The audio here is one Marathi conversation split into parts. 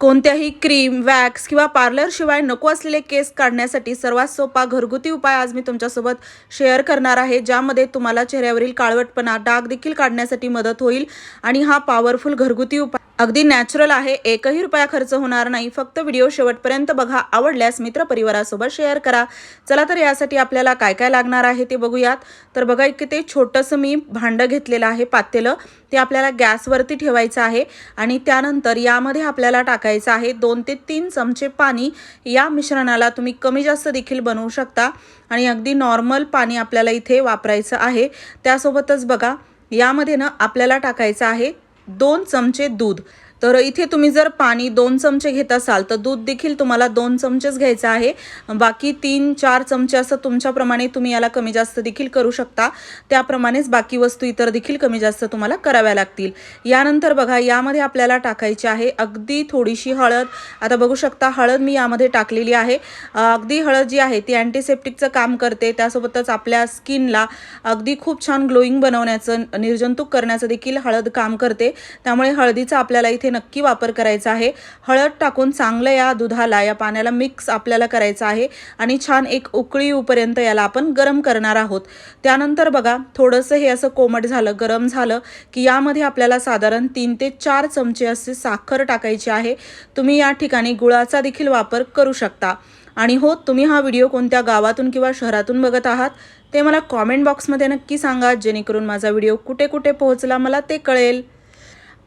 कोणत्याही क्रीम वॅक्स किंवा पार्लरशिवाय नको असलेले केस काढण्यासाठी सर्वात सोपा घरगुती उपाय आज मी तुमच्यासोबत शेअर करणार आहे ज्यामध्ये तुम्हाला चेहऱ्यावरील काळवटपणा डाग देखील काढण्यासाठी मदत होईल आणि हा पॉवरफुल घरगुती उपाय अगदी नॅचरल आहे. एकही रुपया खर्च होणार नाही. फक्त व्हिडिओ शेवटपर्यंत बघा. आवडल्यास मित्रपरिवारासोबत शेअर करा. चला तर यासाठी आपल्याला काय काय लागणार आहे ते बघूयात. तर बघा एक ते छोटंसं मी भांडं घेतलेलं आहे पातेलं. ते आपल्याला गॅसवरती ठेवायचं आहे. आणि त्यानंतर यामध्ये आपल्याला टाकायचं आहे दोन ते तीन चमचे पाणी. या मिश्रणाला तुम्ही कमी जास्त देखील बनवू शकता. आणि अगदी नॉर्मल पाणी आपल्याला इथे वापरायचं आहे. त्यासोबतच बघा यामध्ये ना आपल्याला टाकायचं आहे दोन चमचे दूध तर इथे तुम्ही जर पाणी दोन चमचे घेत असाल तर दूध देखील तुम्हाला दोन चमचेच घ्यायचं आहे. बाकी तीन चार चमचे असं तुमच्याप्रमाणे तुम्ही याला कमी जास्त देखील करू शकता. त्याप्रमाणेच बाकी वस्तू इतर देखील कमी जास्त तुम्हाला कराव्या लागतील. यानंतर बघा यामध्ये आपल्याला टाकायची आहे अगदी थोडीशी हळद. आता बघू शकता हळद मी यामध्ये टाकलेली आहे. अगदी हळद जी आहे ती अँटीसेप्टिकचं काम करते. त्यासोबतच आपल्या स्किनला अगदी खूप छान ग्लोईंग बनवण्याचं निर्जंतुक करण्याचं देखील हळद काम करते. त्यामुळे हळदीचा आपल्याला इथे इथे नक्की वापर करायचा आहे. हळद टाकून चांगलं या दुधाला या पाण्याला मिक्स आपल्याला करायचं आहे आणि छान एक उकळी येऊपर्यंत याला आपण गरम करणार आहोत. त्यानंतर बघा थोडंसं हे असं कोमट झालं गरम झालं की यामध्ये आपल्याला साधारण तीन ते चार चमचे असे साखर टाकायची आहे. तुम्ही या ठिकाणी गुळाचा देखील वापर करू शकता. आणि हो तुम्ही हा व्हिडिओ कोणत्या गावातून किंवा शहरातून बघत आहात ते मला कॉमेंट बॉक्समध्ये नक्की सांगा जेणेकरून माझा व्हिडिओ कुठे कुठे पोहोचला मला ते कळेल.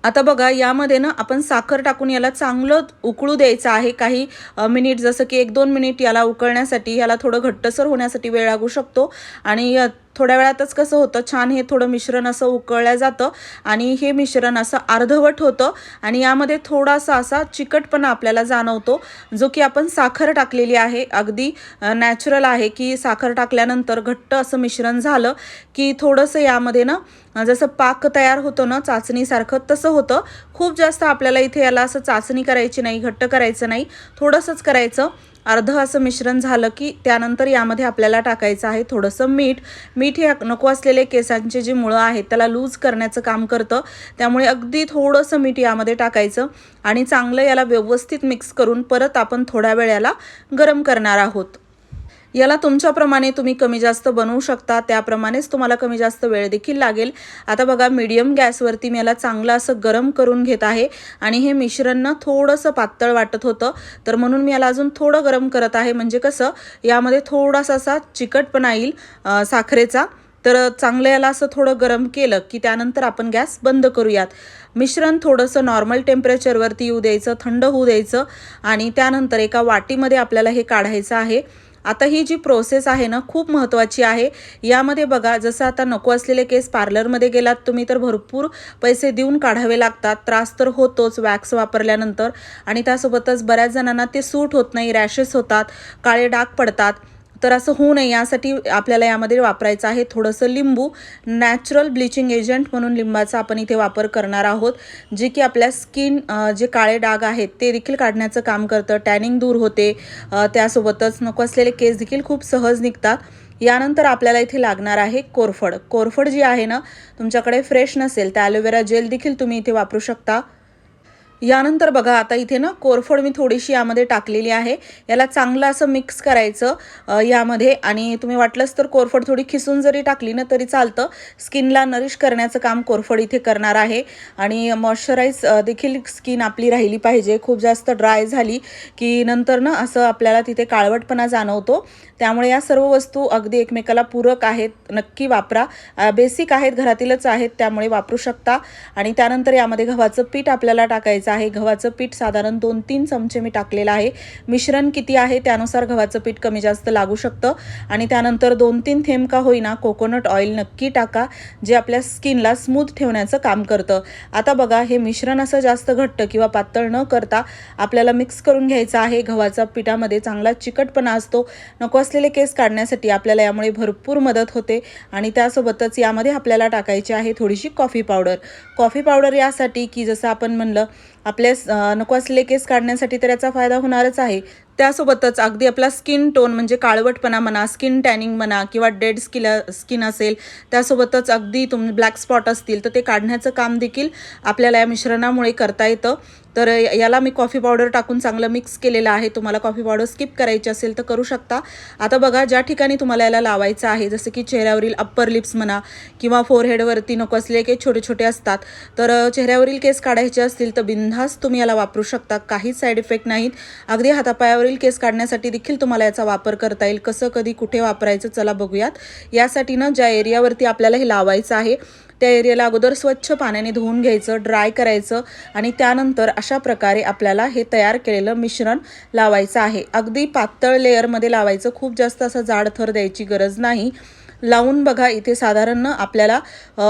आता बघा यामध्ये ना आपण साखर टाकून याला चांगलं उकळू द्यायचं आहे. काही मिनिट जसं की एक दोन मिनिट याला उकळण्यासाठी याला थोडं घट्टसर होण्यासाठी वेळ लागू शकतो. आणि थोड्या वेळातच कसं होतं छान हे थोडं मिश्रण असं उकळलं जातं. आणि हे मिश्रण असं अर्धवट होतं. आणि यामध्ये थोडासा असा चिकटपणा आपल्याला जाणवतो जो की आपण साखर टाकलेली आहे. अगदी नॅचरल आहे की साखर टाकल्यानंतर घट्ट असं मिश्रण झालं की थोडंसं यामध्ये ना जसं पाक तयार होतो ना चाचणीसारखं तसं होतं. खूप जास्त आपल्याला इथे याला असं चाचणी करायची नाही घट्ट करायचं नाही. थोडंसंच करायचं. अर्ध असं मिश्रण झालं की त्यानंतर यामध्ये आपल्याला टाकायचं आहे थोडंसं मीठ. मीठ हे नको असलेले केसांचे जे मुळं आहेत त्याला लूज करण्याचं काम करतं. त्यामुळे अगदी थोडंसं मीठ यामध्ये टाकायचं आणि चांगलं याला व्यवस्थित मिक्स करून परत आपण थोड्या वेळ याला गरम करणार आहोत. याला तुमच्याप्रमाणे तुम्ही कमी जास्त बनवू शकता त्याप्रमाणेच तुम्हाला कमी जास्त वेळ देखील लागेल. आता बघा मीडियम गॅसवरती मी याला चांगलं असं गरम करून घेत आहे आणि हे मिश्रण ना थोडंसं पातळ वाटत होतं. तर म्हणून मी याला अजून थोडं गरम करत आहे. म्हणजे कसं यामध्ये थोडासा असा चिकटपणा येईल साखरेचा. तर चांगलं याला असं थोडं गरम केलं की त्यानंतर आपण गॅस बंद करूयात. मिश्रण थोडंसं नॉर्मल टेम्परेचरवरती येऊ द्यायचं थंड होऊ द्यायचं आणि त्यानंतर एका वाटीमध्ये आपल्याला हे काढायचं आहे. आता ही जी प्रोसेस आहे ना खूप महत्त्वाची आहे. यामध्ये बघा जसं आता नको असलेले केस पार्लरमध्ये गेलात तुम्ही तर भरपूर पैसे देऊन काढावे लागतात. त्रास तर होतोच वॅक्स वापरल्यानंतर. आणि त्यासोबतच बऱ्याच जणांना ते सूट होत नाही रॅशेस होतात काळे डाग पडतात. तर असं होऊ नये. यासाठी आपल्याला यामध्ये वापरायचं आहे थोडंसं लिंबू. नॅचरल ब्लिचिंग एजंट म्हणून लिंबाचा आपण इथे वापर करणार आहोत. जे की आपल्या स्किन जे काळे डाग आहेत ते देखील काढण्याचं काम करतं. टॅनिंग दूर होते. त्यासोबतच नको असलेले केस देखील खूप सहज निघतात. यानंतर आपल्याला इथे लागणार आहे कोरफड. कोरफड जी आहे ना तुमच्याकडे फ्रेश नसेल तर ॲलोवेरा जेल देखील तुम्ही इथे वापरू शकता. यानंतर बघा आता इथे ना कोरफड मी थोडीशी यामध्ये टाकलेली आहे. याला चांगलं असं मिक्स करायचं यामध्ये. आणि तुम्ही वाटलंच तर कोरफड थोडी खिसून जरी टाकली ना तरी चालतं. स्किनला नरिश करण्याचं काम कोरफड इथे करणार आहे. आणि मॉइश्चराईज देखील स्किन आपली राहिली पाहिजे. खूप जास्त ड्राय झाली की नंतर ना असं आपल्याला तिथे काळवटपणा जाणवतो. त्यामुळे या सर्व वस्तू अगदी एकमेकाला पूरक आहेत. नक्की वापरा. बेसिक आहेत घरातीलच आहेत त्यामुळे वापरू शकता. आणि त्यानंतर यामध्ये गव्हाचं पीठ आपल्याला टाकायचं आहे. गव्हाचं पीठ साधारण दोन तीन चमचे मी टाकलेलं आहे. मिश्रण किती आहे त्यानुसार गव्हाचं पीठ कमी जास्त लागू शकतं. आणि त्यानंतर दोन तीन थेंब का होईना कोकोनट ऑइल नक्की टाका जे आपल्या स्किनला स्मूथ ठेवण्याचं काम करतं. आता बघा हे मिश्रण असं जास्त घट्ट किंवा पातळ न करता आपल्याला मिक्स करून घ्यायचं आहे. गव्हाचा पिठामध्ये चांगला चिकटपणा असतो. नको असलेले केस काढण्यासाठी आपल्याला यामुळे भरपूर मदत होते. आणि त्यासोबतच यामध्ये आपल्याला टाकायची आहे थोडीशी कॉफी पावडर. कॉफी पावडर यासाठी की जसं आपण म्हणलं आपल्या नको असलेले केस काढण्यासाठी तर याचा फायदा होणारच आहे. त्यासोबतच अगदी आपला स्किन टोन म्हणजे काळवटपणा म्हणा स्किन टॅनिंग म्हणा किंवा डेड स्किल स्किन असेल त्यासोबतच अगदी तुम ब्लॅक स्पॉट असतील तर ते काढण्याचं काम देखील आपल्याला या मिश्रणामुळे करता येतं. तर याला मी कॉफी पावडर टाकून चांगलं मिक्स केलेलं आहे. तुम्हाला कॉफी पावडर स्किप करायची असेल तर करू शकता. आता बघा ज्या ठिकाणी तुम्हाला याला लावायचं आहे जसं की चेहऱ्यावरील अप्पर लिप्स म्हणा किंवा फोरहेडवरती नको असले केस छोटे छोटे असतात तर चेहऱ्यावरील केस काढायचे असतील तर बिनधास्त तुम्ही याला वापरू शकता. काहीच साईड इफेक्ट नाहीत. अगदी हातापायावरील केस काढण्यासाठी देखील तुम्हाला याचा वापर करता येईल. कसं कधी कुठे वापरायचं चला बघूयात. यासाठी ना ज्या एरियावरती आपल्याला हे लावायचं आहे त्या एरियाला अगोदर स्वच्छ पाण्याने धुवून घ्यायचं ड्राय करायचं आणि त्यानंतर अशा प्रकारे आपल्याला हे तयार केलेलं मिश्रण लावायचं आहे. अगदी पातळ लेअरमध्ये लावायचं. खूप जास्त असं जाड थर द्यायची गरज नाही. लावून बघा इथे साधारण आपल्याला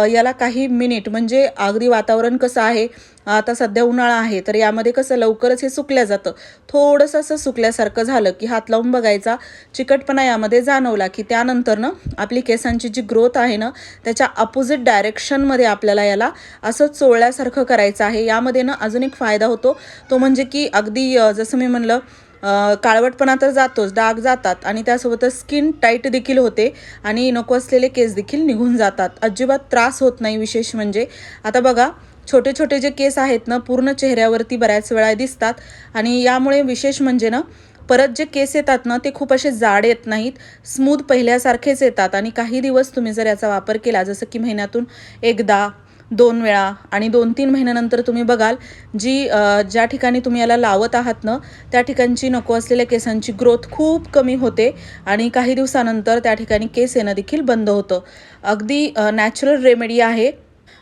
याला काही मिनिट म्हणजे अगदी वातावरण कसं आहे? आता सध्या उन्हाळा आहे तर यामध्ये कसं लवकरच हे सुकल्या जातं. थोडंसं असं सुकल्यासारखं झालं की हात लावून बघायचा. चिकटपणा यामध्ये जाणवला की त्यानंतर ना आपली केसांची जी ग्रोथ आहे ना त्याच्या अपोजिट डायरेक्शनमध्ये आपल्याला याला असं चोळल्यासारखं करायचं आहे. यामध्ये ना अजून एक फायदा होतो. तो म्हणजे की अगदी जसं मी म्हणलं काळवटपणा तर जातोच डाग जातात आणि त्यासोबतच स्किन टाईट देखील होते आणि नको असलेले केस देखील निघून जातात. अजिबात त्रास होत नाही विशेष म्हणजे. आता बघा छोटे छोटे जे केस आहेत ना पूर्ण चेहऱ्यावरती बऱ्याच वेळा दिसतात आणि यामुळे विशेष म्हणजे ना परत जे केस येतात ना ते खूप असे जाड येत नाहीत स्मूथ पहिल्यासारखेच येतात आणि काही दिवस तुम्ही जर याचा वापर केला जसं की महिन्यातून एकदा दोन वेळा आणि दोन तीन महिन्यानंतर तुम्ही बघाल जी ज्या ठिकाणी तुम्ही याला लावत आहात ना त्या ठिकाणची नको असलेल्या केसांची ग्रोथ खूप कमी होते आणि काही दिवसानंतर त्या ठिकाणी केस येणं देखील बंद होतं. अगदी नॅचरल रेमेडी आहे.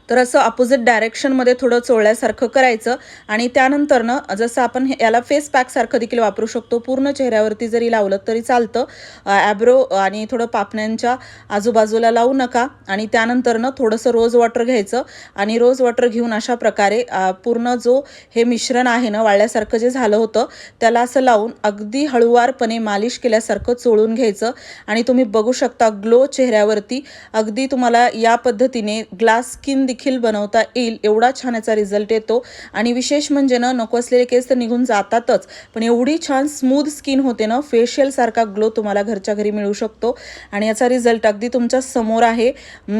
तर असं अपोजिट डायरेक्शनमध्ये थोडं चोळल्यासारखं करायचं आणि त्यानंतरनं जसं आपण हे- याला फेस पॅकसारखं देखील वापरू शकतो. पूर्ण चेहऱ्यावरती जरी लावलं तरी चालतं. ॲब्रो आणि थोडं पापण्यांच्या आजूबाजूला लावू नका. आणि त्यानंतरनं थोडंसं रोज वॉटर घ्यायचं. आणि रोज वॉटर घेऊन अशा प्रकारे पूर्ण जो हे मिश्रण आहे ना वाळल्यासारखं जे झालं होतं त्याला असं लावून अगदी हळुवारपणे मालिश केल्यासारखं चोळून घ्यायचं. आणि तुम्ही बघू शकता ग्लो चेहऱ्यावरती अगदी तुम्हाला या पद्धतीने ग्लास स्किन देखील बनवता येईल एवढा छान याचा रिझल्ट येतो. आणि विशेष म्हणजे ना नको असलेले केस तर निघून जातातच. पण एवढी छान स्मूथ स्किन होते ना फेशियलसारखा ग्लो तुम्हाला घरच्या घरी मिळू शकतो. आणि याचा रिझल्ट अगदी तुमच्यासमोर आहे.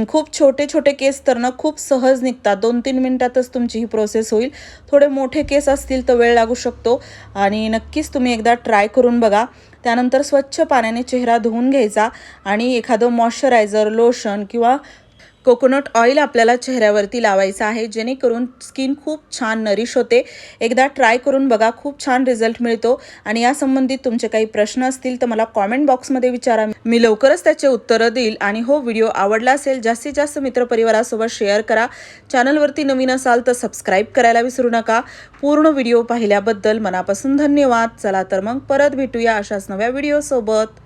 खूप छोटे छोटे केस तर ना खूप सहज निघतात. दोन तीन मिनिटातच तुमची ही प्रोसेस होईल. थोडे मोठे केस असतील तर वेळ लागू शकतो. आणि नक्कीच तुम्ही एकदा ट्राय करून बघा. त्यानंतर स्वच्छ पाण्याने चेहरा धुवून घ्यायचा. आणि एखादं मॉइश्चरायझर लोशन किंवा कोकोनट ऑइल आपल्याला चेहऱ्यावरती लावायचं आहे. जेणेकरून स्किन खूप छान नरिश होते. एकदा ट्राय करून बघा खूप छान रिझल्ट मिळतो. आणि या संबंधित तुमचे काही प्रश्न असतील तर मला कॉमेंट बॉक्समध्ये विचारा. मी लवकरच त्याचे उत्तरं देईल आणि हो व्हिडिओ आवडला असेल जास्तीत जास्त मित्रपरिवारासोबत शेअर करा. चॅनलवरती नवीन असाल तर सबस्क्राईब करायला विसरू नका. पूर्ण व्हिडिओ पाहिल्याबद्दल मनापासून धन्यवाद. चला तर मग परत भेटूया अशाच नव्या व्हिडिओसोबत.